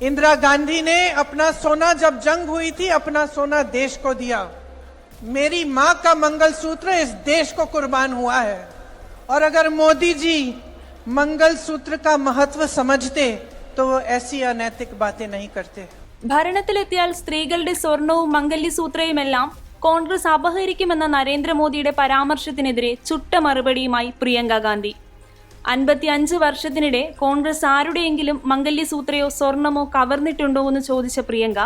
इंदिरा गांधी ने अपना सोना जब जंग हुई थी अपना सोना देश को दिया मेरी मां का मंगलसूत्र इस देश को कुर्बान हुआ है और अगर मोदी जी मंगलसूत्र का महत्व समझते तो वो ऐसी अनैतिक बातें नहीं करते ഭരണത്തിലെത്തിയാൽ സ്ത്രീകളുടെ സ്വർണവും മംഗല്യസൂത്രയുമെല്ലാം കോൺഗ്രസ് അപഹരിക്കുമെന്ന നരേന്ദ്രമോദിയുടെ പരാമർശത്തിനെതിരെ ചുട്ട മറുപടിയുമായി പ്രിയങ്ക ഗാന്ധി അൻപത്തിയഞ്ച് വർഷത്തിനിടെ കോൺഗ്രസ് ആരുടെയെങ്കിലും മംഗല്യസൂത്രയോ സ്വർണമോ കവർന്നിട്ടുണ്ടോ എന്ന് ചോദിച്ച പ്രിയങ്ക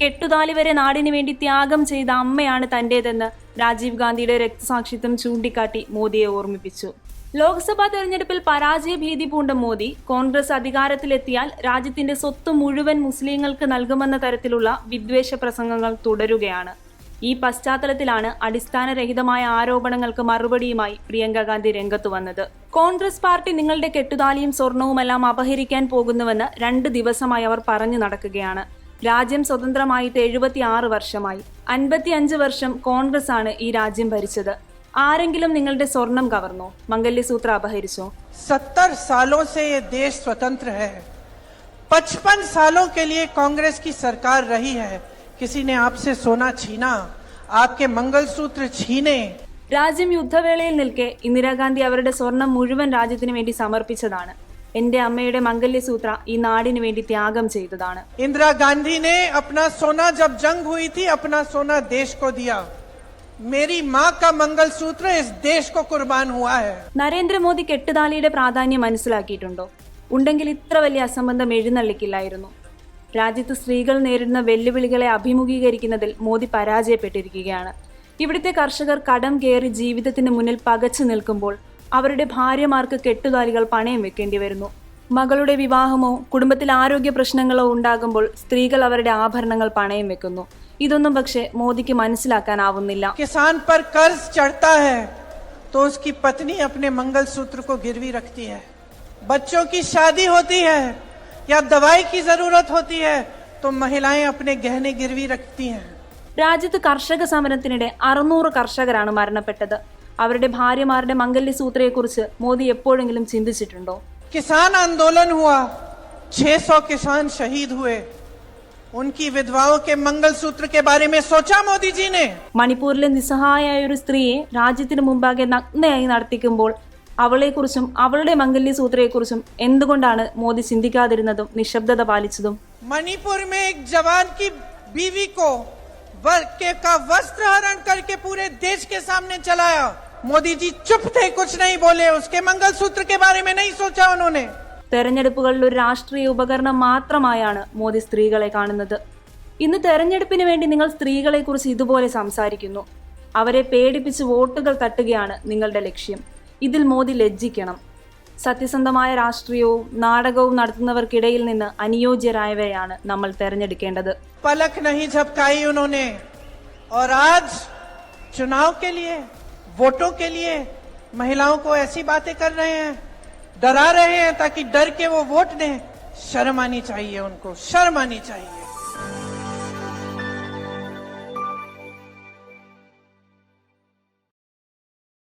കെട്ടുതാലി വരെ നാടിനു വേണ്ടി ത്യാഗം ചെയ്ത അമ്മയാണ് തന്റേതെന്ന് രാജീവ് ഗാന്ധിയുടെ രക്തസാക്ഷിത്വം ചൂണ്ടിക്കാട്ടി മോദിയെ ഓർമ്മിപ്പിച്ചു. ലോക്സഭാ തെരഞ്ഞെടുപ്പിൽ പരാജയ ഭീതി പൂണ്ട മോദി കോൺഗ്രസ് അധികാരത്തിലെത്തിയാൽ രാജ്യത്തിന്റെ സ്വത്ത് മുഴുവൻ മുസ്ലിങ്ങൾക്ക് നൽകുമെന്ന തരത്തിലുള്ള വിദ്വേഷ പ്രസംഗങ്ങൾ തുടരുകയാണ്. ഈ പശ്ചാത്തലത്തിലാണ് അടിസ്ഥാനരഹിതമായ ആരോപണങ്ങൾക്ക് മറുപടിയുമായി പ്രിയങ്ക ഗാന്ധി രംഗത്തു വന്നത്. കോൺഗ്രസ് പാർട്ടി നിങ്ങളുടെ കെട്ടുതാലിയും സ്വർണവുമെല്ലാം അപഹരിക്കാൻ പോകുന്നുവെന്ന് രണ്ട് ദിവസമായി അവർ പറഞ്ഞു നടക്കുകയാണ്. രാജ്യം സ്വതന്ത്രമായിട്ട് എഴുപത്തി ആറ് വർഷമായി. അൻപത്തിയഞ്ച് വർഷം കോൺഗ്രസ് ആണ് ഈ രാജ്യം ഭരിച്ചത്. ആരെങ്കിലും നിങ്ങളുടെ സ്വർണം കവർന്നോ? മംഗല്യസൂത്ര അപഹരിച്ചോ? സത്തർ സാലോ സേ സ്വതന്ത്ര ഹെ. പച്ചപ്പൻ സാലോ കെ ലിയ കോൺഗ്രസ് കി സർക്കാർ റഹി ഹെ. किसी ने आपसे सोना छीना आपके मंगलसूत्र छीने രാജ്യം യുദ്ധവേളയിൽ നിൽക്കെ ഇന്ദിരാഗാന്ധി അവരുടെ സ്വർണം മുഴുവൻ രാജ്യത്തിന് വേണ്ടി സമർപ്പിച്ചതാണ് എന്റെ അമ്മയുടെ മംഗല്യസൂത്ര ഈ നാടിനു വേണ്ടി ത്യാഗം ചെയ്തതാണ് इंदिरा गांधी ने अपना सोना जब जंग हुई थी अपना सोना देश को दिया मेरी मां का मंगलसूत्र इस देश को कुर्बान हुआ है നരേന്ദ്രമോദി കെട്ടുതാലിയുടെ പ്രാധാന്യം മനസ്സിലാക്കിയിട്ടുണ്ടോ ഉണ്ടെങ്കിൽ ഇത്ര വലിയ അസംബന്ധം എഴുന്നള്ളിക്കില്ലായിരുന്നു രാജ്യത്ത് സ്ത്രീകൾ നേരിടുന്ന വെല്ലുവിളികളെ അഭിമുഖീകരിക്കുന്നതിൽ മോദി പരാജയപ്പെട്ടിരിക്കുകയാണ് ഇവിടുത്തെ കർഷകർ കടം കയറി ജീവിതത്തിന് മുന്നിൽ പകച്ചു നിൽക്കുമ്പോൾ അവരുടെ ഭാര്യമാർക്ക് കെട്ടുതാലികൾ പണയം വെക്കേണ്ടി വരുന്നു മകളുടെ വിവാഹമോ കുടുംബത്തിൽ ആരോഗ്യ പ്രശ്നങ്ങളോ ഉണ്ടാകുമ്പോൾ സ്ത്രീകൾ അവരുടെ ആഭരണങ്ങൾ പണയം വെക്കുന്നു ഇതൊന്നും പക്ഷേ മോദിക്ക് മനസ്സിലാക്കാനാവുന്നില്ല किसान पर कर्ज चढ़ता है तो उसकी पत्नी अपने मंगलसूत्र को गिरवी रखती है बच्चों की शादी होती है या दवाई की जरूरत होती है तो महिलाएं अपने गहने गिरवी रखती हैं രാജ്യത്ത് കർഷക സമരത്തിനിടെ അറുന്നൂറ് കർഷകരാണ് മരണപ്പെട്ടത് അവരുടെ ഭാര്യമാരുടെ മംഗല്യസൂത്രയെക്കുറിച്ച് മോദി എപ്പോഴെങ്കിലും ചിന്തിച്ചിട്ടുണ്ടോ किसान आंदोलन हुआ 600 किसान शहीद हुए उनकी विधवाओं के मंगलसूत्र के बारे में सोचा मोदी जी ने മണിപ്പൂരിലെ നിസ്സഹായായ ഒരു സ്ത്രീയെ രാജ്യത്തിന് മുമ്പാകെ നഗ്നയായി നടത്തിക്കുമ്പോൾ അവളെക്കുറിച്ചും അവളുടെ മംഗല്യസൂത്രയെക്കുറിച്ചും എന്തുകൊണ്ടാണ് മോദി ചിന്തിക്കാതിരുന്നതും നിശബ്ദത പാലിച്ചതും मणिपुर में एक जवान की बीवी को वर- के का वस्त्र हरण करके पूरे देश के सामने चलाया मोदी जी चुप थे कुछ नहीं बोले उसके मंगलसूत्र के बारे में नहीं सोचा उन्होंने തെരഞ്ഞെടുപ്പുകളിൽ ഒരു രാഷ്ട്രീയ ഉപകരണം മാത്രമായാണ് മോദി സ്ത്രീകളെ കാണുന്നത് ഇന്ന് തെരഞ്ഞെടുപ്പിന് വേണ്ടി നിങ്ങൾ സ്ത്രീകളെക്കുറിച്ച് ഇതുപോലെ സംസാരിക്കുന്നു അവരെ പേടിപ്പിച്ച് വോട്ടുകൾ തട്ടുകയാണ് നിങ്ങളുടെ ലക്ഷ്യം ഇതിൽ മോദി ലജ്ജിക്കണം സത്യസന്ധമായ രാഷ്ട്രീയവും നാടകവും നടത്തുന്നവർക്കിടയിൽ നിന്ന് അനുയോജ്യരായവരെയാണ് നമ്മൾ തെരഞ്ഞെടുക്കേണ്ടത് पलक नहीं झपकाई उन्होंने और आज चुनाव के लिए वोटों के लिए महिलाओं को ऐसी बातें कर रहे हैं डरा रहे हैं ताकि डर के वो वोट दें शर्म आनी चाहिए उनको शर्म आनी चाहिए